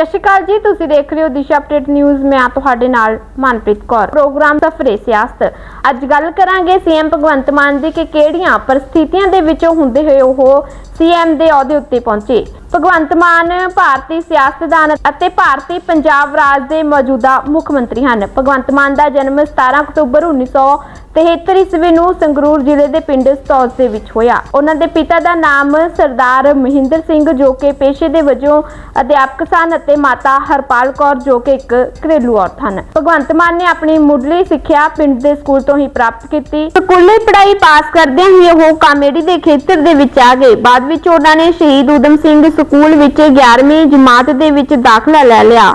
ਸਤਿ ਸ਼੍ਰੀ ਅਕਾਲ ਜੀ, ਤੁਸੀਂ ਦੇਖ ਰਹੇ ਹੋ ਦਿਸ਼ਾ ਅਪਡੇਟ ਨਿਊਜ਼। ਮੈਂ ਆ ਤੁਹਾਡੇ ਨਾਲ ਮਨਪ੍ਰੀਤ ਕੌਰ। ਪ੍ਰੋਗਰਾਮ ਸਫਰੇ ਸਿਆਸਤ। ਅੱਜ ਗੱਲ ਕਰਾਂਗੇ ਸੀਐਮ ਭਗਵੰਤ ਮਾਨ ਦੀ ਕਿ ਕਿਹੜੀਆਂ ਪਰਿਸਥਿਤੀਆਂ ਦੇ ਵਿੱਚੋਂ ਹੁੰਦੇ ਹੋਏ ਉਹ ਸੀਐਮ ਦੇ ਅਹੁਦੇ ਉੱਤੇ ਪਹੁੰਚੇ। ਭਗਵੰਤ ਮਾਨ ਭਾਰਤੀ ਸਿਆਸਤਦਾਨ ਅਤੇ ਭਾਰਤੀ ਪੰਜਾਬ ਰਾਜ ਦੇ ਮੌਜੂਦਾ ਮੁੱਖ ਮੰਤਰੀ ਹਨ। ਭਗਵੰਤ ਮਾਨ ਦਾ ਜਨਮ 17 ਅਕਤੂਬਰ 1973 ਈਸਵੀ ਨੂੰ ਸੰਗਰੂਰ ਜ਼ਿਲ੍ਹੇ ਦੇ ਪਿੰਡ ਸਤੌਜ ਦੇ ਵਿੱਚ ਹੋਇਆ। ਉਹਨਾਂ ਦੇ ਪਿਤਾ ਦਾ ਨਾਮ ਸਰਦਾਰ ਮਹਿੰਦਰ ਸਿੰਘ, ਜੋ ਕਿ ਪੇਸ਼ੇ ਦੇ ਵਜੋਂ ਅਧਿਆਪਕ ਸਨ ਅਤੇ ਮਾਤਾ ਹਰਪਾਲ ਕੌਰ, ਜੋ ਕਿ ਇੱਕ ਘਰੇਲੂ ਔਰਤ ਹਨ। ਭਗਵੰਤ ਮਾਨ ਨੇ ਆਪਣੀ ਮੁੱਢਲੀ ਸਿੱਖਿਆ ਪਿੰਡ ਦੇ ਸਕੂਲ ਤੋਂ ਹੀ ਪ੍ਰਾਪਤ ਕੀਤੀ। ਸਕੂਲੀ ਪੜ੍ਹਾਈ ਪਾਸ ਕਰਦਿਆਂ ਹੀ ਉਹ ਕਾਮੇਡੀ ਦੇ ਖੇਤਰ ਦੇ ਵਿੱਚ ਆ ਗਏ। ਬਾਅਦ ਵਿੱਚ ਉਹਨਾਂ ਨੇ ਸ਼ਹੀਦ ਊਧਮ ਸਿੰਘ ਸਕੂਲ ਵਿੱਚ 11ਵੀਂ ਜਮਾਤ ਦੇ ਵਿੱਚ ਦਾਖਲਾ ਲੈ ਲਿਆ।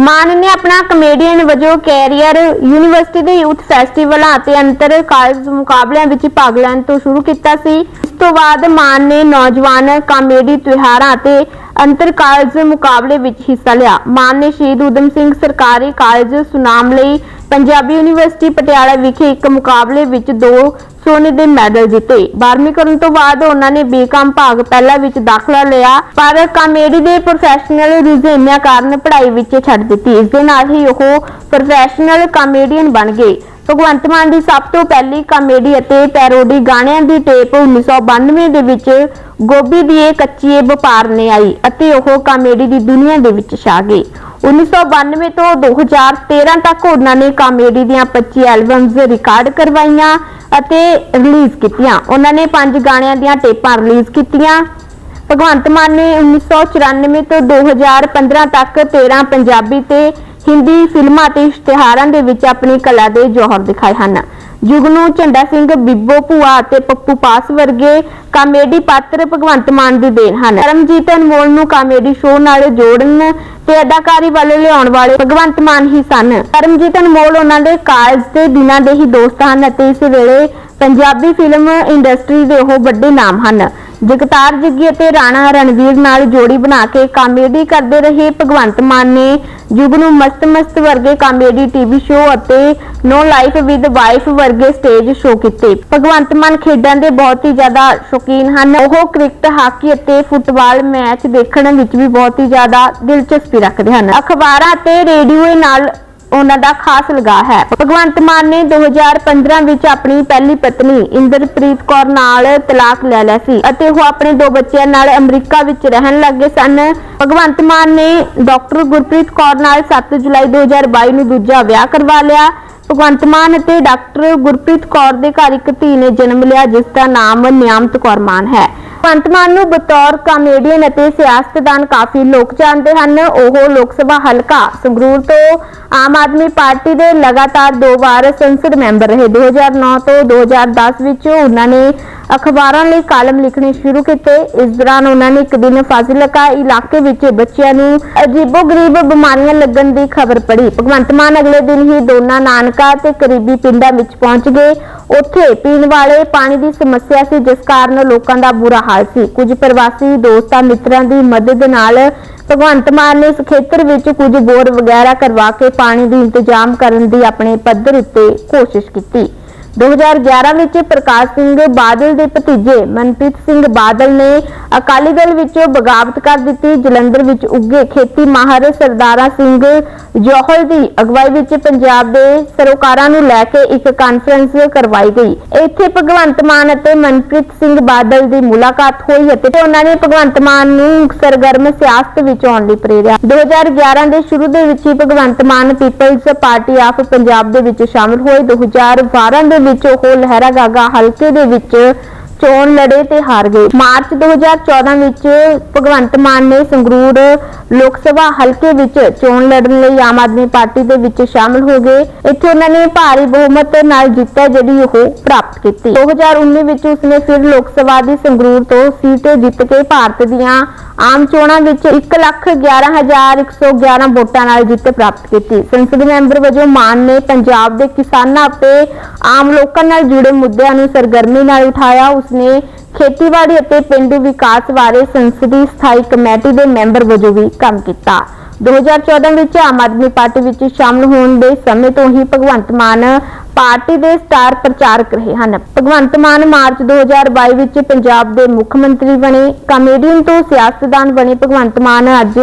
ਮਾਨ ਨੇ ਆਪਣਾ ਕਮੇਡੀਅਨ ਵਜੋਂ ਕੈਰੀਅਰ ਯੂਨੀਵਰਸਿਟੀ ਦੇ ਯੂਥ ਫੈਸਟੀਵਲਾਂ ਅਤੇ ਅੰਤਰ ਕਾਲਜ ਮੁਕਾਬਲਿਆਂ ਵਿੱਚ ਭਾਗ ਲੈਣ ਤੋਂ ਸ਼ੁਰੂ ਕੀਤਾ ਸੀ। ਇਸ ਤੋਂ ਬਾਅਦ ਮਾਨ ਨੇ ਨੌਜਵਾਨ ਕਾਮੇਡੀ ਤਿਉਹਾਰਾਂ ਅਤੇ ਅੰਤਰ ਕਾਲਜ ਮੁਕਾਬਲੇ ਵਿੱਚ ਹਿੱਸਾ ਲਿਆ। ਮਾਨ ਨੇ ਸ਼ਹੀਦ ਊਧਮ ਸਿੰਘ ਸਰਕਾਰੀ ਕਾਲਜ ਸੁਨਾਮ ਲਈ ਪੰਜਾਬੀ ਯੂਨੀਵਰਸਿਟੀ ਪਟਿਆਲਾ ਵਿਖੇ ਇੱਕ ਮੁਕਾਬਲੇ ਵਿੱਚ ਦੋ ਸੋਨੇ ਦੇ ਮੈਡਲ ਜਿੱਤੇ। 12ਵੀਂ ਕਰਨ ਤੋਂ ਬਾਅਦ ਉਹਨਾਂ ਨੇ ਬੀਕਾਮ ਭਾਗ ਪਹਿਲਾ ਵਿੱਚ ਦਾਖਲਾ ਲਿਆ, ਪਰ ਕਾਮੇਡੀ ਦੇ ਪ੍ਰੋਫੈਸ਼ਨਲ ਰੁਝੇਵਿਆਂ ਕਾਰਨ ਪੜ੍ਹਾਈ ਵਿੱਚ ਛੱਡ ਦਿੱਤੀ। ਇਸ ਦੇ ਨਾਲ ਹੀ ਉਹ ਪ੍ਰੋਫੈਸ਼ਨਲ ਕਾਮੇਡੀਅਨ ਬਣ ਗਏ। ਭਗਵੰਤ ਮਾਨ ਦੀ ਸਭ ਤੋਂ ਪਹਿਲੀ ਕਾਮੇਡੀ ਅਤੇ ਪੈਰੋਡੀ ਗਾਣਿਆਂ ਦੀ ਟੇਪ 1992 ਦੇ ਵਿੱਚ ਗੋਭੀ ਦੀ ਇਹ ਕੱਚੀ ਵਪਾਰ ਨੇ ਆਈ ਅਤੇ ਉਹ ਕਾਮੇਡੀ ਦੀ ਦੁਨੀਆ ਦੇ ਵਿੱਚ ਛਾ ਗਏ 1992 ਤੋਂ 2013 ਤੱਕ ਉਹਨਾਂ ਨੇ ਕਾਮੇਡੀ ਦੀਆਂ 25 ਐਲਬਮਸ ਰਿਕਾਰਡ ਕਰਵਾਈਆਂ ਅਤੇ ਰਿਲੀਜ਼ ਕੀਤੀਆਂ। ਉਹਨਾਂ ਨੇ ਪੰਜ ਗਾਣਿਆਂ ਦੀਆਂ ਟੇਪਾਂ ਰਿਲੀਜ਼ ਕੀਤੀਆਂ। ਭਗਵੰਤ ਮਾਨ ਨੇ 1994 ਤੋਂ 2015 ਤੱਕ 13 ਪੰਜਾਬੀ ਤੇ ਹਿੰਦੀ ਫਿਲਮਾਂ ਅਤੇ ਇਸ਼ਤਿਹਾਰਾਂ ਦੇ ਵਿੱਚ ਆਪਣੀ ਕਲਾ ਦੇ ਜੌਹਰ ਦਿਖਾਏ ਹਨ। ਜੁਗਨੂ ਝੰਡਾ ਸਿੰਘ ਬਿੱਬੋ ਭੂਆ ਅਤੇ ਪੱਪੂ ਪਾਸ ਵਰਗੇ ਕਾਮੇਡੀ ਪਾਤਰ ਭਗਵੰਤ ਮਾਨ ਦੀ ਦੇਣ ਹਨ। ਕਰਮਜੀਤ ਅਨਮੋਲ ਨੂੰ ਕਾਮੇਡੀ ਸ਼ੋਅ ਨਾਲ ਜੋੜਨ ਤੇ ਅਦਾਕਾਰੀ ਵੱਲ ਲਿਆਉਣ ਵਾਲੇ ਭਗਵੰਤ ਮਾਨ ਹੀ ਸਨ। ਕਰਮਜੀਤ ਅਨਮੋਲ ਉਹਨਾਂ ਦੇ ਕਾਲਜ ਦੇ ਦਿਨਾਂ ਦੇ ਹੀ ਦੋਸਤ ਹਨ ਅਤੇ ਇਸ ਵੇਲੇ ਪੰਜਾਬੀ ਫਿਲਮ ਇੰਡਸਟਰੀ ਦੇ ਉਹ ਵੱਡੇ ਨਾਮ ਹਨ। ਜਗਤਾਰ ਜੱਗੀ ਅਤੇ ਰਾਣਾ ਰਣਵੀਰ ਨਾਲ ਜੋੜੀ ਬਣਾ ਕੇ ਕਾਮੇਡੀ ਕਰਦੇ ਰਹੇ ਭਗਵੰਤ ਮਾਨ ਨੇ। ਜੁਗ ਨੂੰ ਮਸਤ ਮਸਤ ਵਰਗੇ ਕਾਮੇਡੀ ਟੀਵੀ ਸ਼ੋਅ ਅਤੇ ਨੋ ਲਾਈਫ ਵਿਦ ਵਾਈਫ ਵਰਗੇ ਸਟੇਜ ਸ਼ੋਅ ਕੀਤੇ। ਭਗਵੰਤ ਮਾਨ ਖੇਡਾਂ ਦੇ ਬਹੁਤ ਹੀ ਜ਼ਿਆਦਾ ਸ਼ੌਕੀਨ ਹਨ। ਉਹ ਕ੍ਰਿਕਟ, ਹਾਕੀ ਅਤੇ ਫੁੱਟਬਾਲ ਮੈਚ ਦੇਖਣ ਵਿੱਚ ਵੀ ਬਹੁਤ ਹੀ ਜ਼ਿਆਦਾ ਦਿਲਚਸਪੀ ਰੱਖਦੇ ਹਨ। ਅਖਬਾਰਾਂ ਅਤੇ ਰੇਡੀਓ ਨਾਲ ਉਹਨਾਂ ਦਾ ਖਾਸ ਲਗਾ ਹੈ। ਭਗਵੰਤ ਮਾਨ ਨੇ 2015 ਵਿੱਚ ਆਪਣੀ ਪਹਿਲੀ ਪਤਨੀ ਇੰਦਰਪ੍ਰੀਤ ਕੌਰ ਨਾਲ ਤਲਾਕ ਲੈ ਲਿਆ ਸੀ ਅਤੇ ਉਹ ਆਪਣੇ ਦੋ ਬੱਚਿਆਂ ਨਾਲ ਅਮਰੀਕਾ ਵਿੱਚ ਰਹਿਣ ਲੱਗੇ ਸਨ। ਭਗਵੰਤ ਮਾਨ ਨੇ ਡਾਕਟਰ ਗੁਰਪ੍ਰੀਤ ਕੌਰ ਨਾਲ 7 ਜੁਲਾਈ 2022 ਨੂੰ ਦੂਜਾ ਵਿਆਹ ਕਰਵਾ ਲਿਆ। ਭਗਵੰਤ ਮਾਨ ਅਤੇ ਡਾਕਟਰ ਗੁਰਪ੍ਰੀਤ ਕੌਰ ਦੇ ਘਰ ਇੱਕ ਧੀ ਨੇ ਜਨਮ ਲਿਆ, ਜਿਸ ਦਾ ਨਾਮ ਨਿਆਮਤ ਕੌਰ ਮਾਨ ਹੈ। ਭਗਵੰਤ ਮਾਨ ਨੂੰ ਬਤੌਰ ਕਾਮੇਡੀਅਨ ਅਤੇ ਸਿਆਸਤਦਾਨ ਕਾਫੀ ਲੋਕ ਜਾਣਦੇ ਹਨ। ਉਹ ਲੋਕ ਸਭਾ ਹਲਕਾ ਸੰਗਰੂਰ ਤੋਂ ਆਮ ਆਦਮੀ ਪਾਰਟੀ ਦੇ ਲਗਾਤਾਰ ਦੋ ਵਾਰ ਸੰਸਦ ਮੈਂਬਰ ਰਹੇ। 2009 ਤੋਂ 2010 ਵਿੱਚ ਉਹਨਾਂ ਨੇ ਅਖਬਾਰਾਂ ਲਈ ਕਾਲਮ ਲਿਖਣੇ ਸ਼ੁਰੂ ਕੀਤੇ। ਇਸ ਦੌਰਾਨ ਉਹਨਾਂ ਨੇ ਇੱਕ ਦਿਨ ਫਾਜ਼ਿਲਕਾ ਇਲਾਕੇ ਵਿੱਚ ਬੱਚਿਆਂ ਨੂੰ ਅਜੀਬੋ-ਗਰੀਬ ਬਿਮਾਰੀਆਂ ਲੱਗਣ ਦੀ ਖਬਰ ਪੜ੍ਹੀ। ਭਗਵੰਤ ਮਾਨ ਅਗਲੇ ਦਿਨ ਹੀ ਦੋਨਾ ਨਾਨਕਾ ਤੇ ਕਰੀਬੀ ਪਿੰਡਾਂ ਵਿੱਚ ਪਹੁੰਚ ਗਏ। ਉੱਥੇ ਪੀਣ ਵਾਲੇ ਪਾਣੀ ਦੀ ਸਮੱਸਿਆ ਸੀ, ਜਿਸ ਕਾਰਨ ਲੋਕਾਂ ਦਾ ਬੁਰਾ ਹਾਲ ਸੀ। ਕੁਝ ਪ੍ਰਵਾਸੀ ਦੋਸਤਾਂ ਮਿੱਤਰਾਂ ਦੀ ਮਦਦ ਨਾਲ ਭਗਵੰਤ ਮਾਨ ਨੇ ਇਸ ਖੇਤਰ ਵਿੱਚ ਕੁਝ ਬੋਰ ਵਗੈਰਾ ਕਰਵਾ ਕੇ ਪਾਣੀ ਦੀ ਇੰਤਜ਼ਾਮ ਕਰਨ ਦੀ ਆਪਣੇ ਪੱਧਰ ਉੱਤੇ ਕੋਸ਼ਿਸ਼ ਕੀਤੀ। 2011 ਵਿੱਚ ਪ੍ਰਕਾਸ਼ ਸਿੰਘ ਬਾਦਲ ਦੇ ਭਤੀਜੇ ਮਨਪ੍ਰੀਤ ਸਿੰਘ ਬਾਦਲ ਨੇ ਅਕਾਲੀ ਦਲ ਵਿੱਚੋਂ ਬਗਾਵਤ ਕਰ ਦਿੱਤੀ। ਜਲੰਧਰ ਵਿੱਚ ਉੱਗੇ ਖੇਤੀ ਮਾਹਰ ਸਰਦਾਰਾ ਸਿੰਘ ਜੋਹਲ ਦੀ ਅਗਵਾਈ ਵਿੱਚ ਪੰਜਾਬ ਦੇ ਸਰੋਕਾਰਾਂ ਨੂੰ ਲੈ ਕੇ ਇੱਕ ਕਾਨਫਰੰਸ ਕਰਵਾਈ ਗਈ। ਇੱਥੇ ਭਗਵੰਤ ਮਾਨ ਅਤੇ ਮਨਪ੍ਰੀਤ ਸਿੰਘ ਬਾਦਲ ਦੀ ਮੁਲਾਕਾਤ ਹੋਈ ਅਤੇ ਉਹਨਾਂ ਨੇ ਭਗਵੰਤ ਮਾਨ ਨੂੰ ਸਰਗਰਮ ਸਿਆਸਤ ਵਿੱਚ ਆਉਣ ਲਈ ਪ੍ਰੇਰਿਆ। 2011 ਦੇ ਸ਼ੁਰੂ ਦੇ ਵਿੱਚ ਹੀ Bhagwant Mann People's Party of Punjab ਦੇ ਵਿੱਚ ਸ਼ਾਮਲ ਹੋਏ। 2012 ਦੇ ਵਿੱਚ ਉਹ ਲਹਿਰਾ ਗਾਗਾ ਹਲਕੇ ਦੇ ਵਿੱਚ ਚੋਣ ਲੜੇ ਤੇ ਹਾਰ ਗਏ। ਮਾਰਚ 2014 ਵਿੱਚ ਭਗਵੰਤ ਮਾਨ ਨੇ ਸੰਗਰੂਰ ਲੋਕ ਸਭਾ ਹਲਕੇ ਵਿੱਚ ਚੋਣ ਲੜਨ ਲਈ ਆਮ ਆਦਮੀ ਪਾਰਟੀ ਦੇ ਵਿੱਚ ਸ਼ਾਮਲ ਹੋ ਗਏ। ਇੱਥੇ ਉਹਨਾਂ ਨੇ ਭਾਰੀ ਬਹੁਮਤ ਨਾਲ ਜਿੱਤ ਜਿਹੜੀ ਉਹ ਪ੍ਰਾਪਤ ਕੀਤੀ। 2019 ਵਿੱਚ ਉਸਨੇ ਫਿਰ ਲੋਕ ਸਭਾ ਦੀ ਸੰਗਰੂਰ ਤੋਂ ਸੀਟ ਜਿੱਤ ਕੇ ਭਾਰਤ ਦੀਆਂ ਆਮ ਚੋਣਾਂ ਵਿੱਚ 111111 ਵੋਟਾਂ ਨਾਲ ਜਿੱਤ ਪ੍ਰਾਪਤ ਕੀਤੀ। ਸੰਸਦ ਮੈਂਬਰ ਵਜੋਂ ਮਾਨ ਨੇ ਪੰਜਾਬ ਦੇ ਕਿਸਾਨਾਂ ਅਤੇ ਆਮ ਲੋਕਾਂ ਨਾਲ ਜੁੜੇ ਮੁੱਦਿਆਂ ਨੂੰ ਸਰਗਰਮੀ ਨਾਲ ਉਠਾਇਆ। ਉਸਨੇ ਖੇਤੀਬਾੜੀ ਅਤੇ ਪਿੰਡੂ ਵਿਕਾਸ ਬਾਰੇ ਸੰਸਦੀ ਸਥਾਈ ਕਮੇਟੀ ਦੇ ਮੈਂਬਰ ਵਜੋਂ ਵੀ ਕੰਮ ਕੀਤਾ। 2014 ਵਿੱਚ ਆਮ ਆਦਮੀ ਪਾਰਟੀ ਵਿੱਚ ਸ਼ਾਮਲ ਹੋਣ ਦੇ ਸਮੇਂ ਤੋਂ ਹੀ ਭਗਵੰਤ ਮਾਨ ਪਾਰਟੀ ਦੇ ਸਟਾਰ ਪ੍ਰਚਾਰਕ ਰਹੇ ਹਨ। ਭਗਵੰਤ ਮਾਨ ਮਾਰਚ 2022 ਵਿੱਚ ਪੰਜਾਬ ਦੇ ਮੁੱਖ ਮੰਤਰੀ ਬਣੇ, ਕਾਮੇਡੀਅਨ ਤੋਂ ਸਿਆਸਤਦਾਨ ਬਣੇ ਭਗਵੰਤ ਮਾਨ ਅੱਜ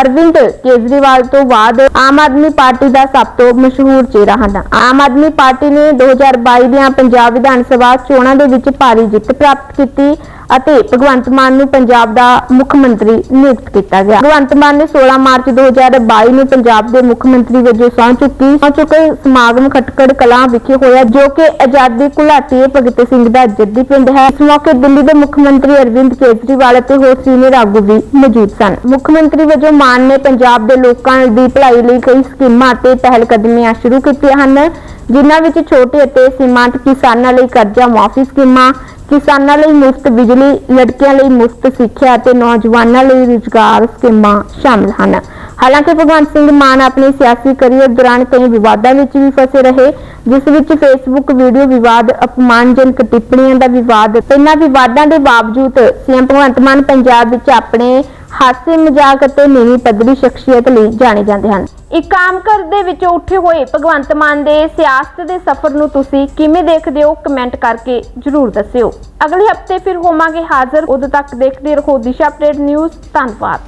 ਅਰਵਿੰਦ ਕੇਜਰੀਵਾਲ ਤੋਂ ਬਾਅਦ ਆਮ ਆਦਮੀ ਪਾਰਟੀ ਦਾ ਸਭ ਤੋਂ ਮਸ਼ਹੂਰ ਚਿਹਰਾ ਹਨ। ਆਮ ਆਦਮੀ ਪਾਰਟੀ ਨੇ 2022 ਦੀਆਂ ਪੰਜਾਬ ਵਿਧਾਨ ਸਭਾ ਚੋਣਾਂ ਦੇ ਵਿੱਚ ਭਾਰੀ ਜਿੱਤ ਪ੍ਰਾਪਤ ਕੀਤੀ। ਅਤੇ ਭਗਵੰਤ ਮਾਨ ਨੂੰ ਪੰਜਾਬ ਦਾ ਮੁੱਖ ਮੰਤਰੀ ਨਿਯੁਕਤ ਕੀਤਾ ਗਿਆ। ਭਗਵੰਤ ਮਾਨ ਨੇ 16 ਮਾਰਚ 2022 ਨੂੰ ਪੰਜਾਬ ਦੇ ਮੁੱਖ ਮੰਤਰੀ ਵਜੋਂ ਸਹੁੰ ਚੁੱਕੀ। ਸਹੁੰ ਚੁੱਕੇ ਸਮਾਗਮ ਖਟਕੜ ਕਲਾਂ ਵਿਖੇ ਹੋਇਆ, ਜੋ ਕਿ ਆਜ਼ਾਦੀ ਘੁਲਾਟੀ ਭਗਤ ਸਿੰਘ ਦਾ ਜੱਦੀ ਪਿੰਡ ਹੈ। ਇਸ ਮੌਕੇ ਦਿੱਲੀ ਦੇ ਮੁੱਖ ਮੰਤਰੀ ਅਰਵਿੰਦ ਕੇਜਰੀਵਾਲ ਅਤੇ ਹੋਰ ਸੀਨੀਅਰ ਆਗੂ ਵੀ ਮੌਜੂਦ ਸਨ। ਮੁੱਖ ਮੰਤਰੀ ਵਜੋਂ ਮਾਨ ਨੇ ਪੰਜਾਬ ਦੇ ਲੋਕਾਂ ਦੀ ਭਲਾਈ ਲਈ ਕਈ ਸਕੀਮਾਂ ਅਤੇ ਪਹਿਲਕਦਮੀਆਂ ਸ਼ੁਰੂ ਕੀਤੀਆਂ ਹਨ, ਜਿਨ੍ਹਾਂ ਵਿੱਚ ਛੋਟੇ ਅਤੇ ਸੀਮਾਂਤ ਕਿਸਾਨਾਂ ਲਈ ਕਰਜ਼ਾ ਮੁਆਫੀ ਸਕੀਮਾਂ ਕਿਸਾਨਾਂ ਲਈ ਮੁਫਤ ਬਿਜਲੀ, ਲੜਕੀਆਂ ਲਈ ਮੁਫਤ ਸਿੱਖਿਆ ਅਤੇ ਨੌਜਵਾਨਾਂ ਲਈ ਰੁਜ਼ਗਾਰ ਸਕੀਮਾਂ ਸ਼ਾਮਲ ਹਨ। ਹਾਲਾਂਕਿ ਭਗਵੰਤ ਸਿੰਘ ਮਾਨ ਆਪਣੇ ਸਿਆਸੀ ਕਰੀਅਰ ਦੌਰਾਨ ਕਈ ਵਿਵਾਦਾਂ ਵਿੱਚ ਵੀ ਫਸੇ ਰਹੇ, ਜਿਸ ਵਿੱਚ ਫੇਸਬੁੱਕ ਵੀਡੀਓ ਵਿਵਾਦ, ਅਪਮਾਨਜਨਕ ਟਿੱਪਣੀਆਂ ਦਾ ਵਿਵਾਦ, ਇਹਨਾਂ ਵਿਵਾਦਾਂ ਦੇ ਬਾਵਜੂਦ ਸੀਐਮ ਭਗਵੰਤ ਮਾਨ ਪੰਜਾਬ ਵਿੱਚ ਆਪਣੇ ਹਾਸੇ ਮਜ਼ਾਕ ਅਤੇ ਨੀਵੀਂ ਪੱਧਰੀ ਸ਼ਖਸੀਅਤ ਲਈ ਜਾਣੇ ਜਾਂਦੇ ਹਨ। ਇੱਕ ਆਮ ਘਰ ਦੇ ਵਿੱਚੋਂ ਉੱਠੇ ਹੋਏ ਭਗਵੰਤ ਮਾਨ ਦੇ ਸਿਆਸਤ ਦੇ ਸਫ਼ਰ ਨੂੰ ਤੁਸੀਂ ਕਿਵੇਂ ਦੇਖਦੇ ਹੋ? ਕਮੈਂਟ ਕਰਕੇ ਜਰੂਰ ਦੱਸਿਓ। ਅਗਲੇ ਹਫ਼ਤੇ ਫਿਰ ਹੋਵਾਂਗੇ ਹਾਜ਼ਰ। ਉਦੋਂ ਤੱਕ ਦੇਖਦੇ ਰਹੋ ਦਿਸ਼ਾ ਅਪਡੇਟ ਨਿਊਜ਼। ਧੰਨਵਾਦ।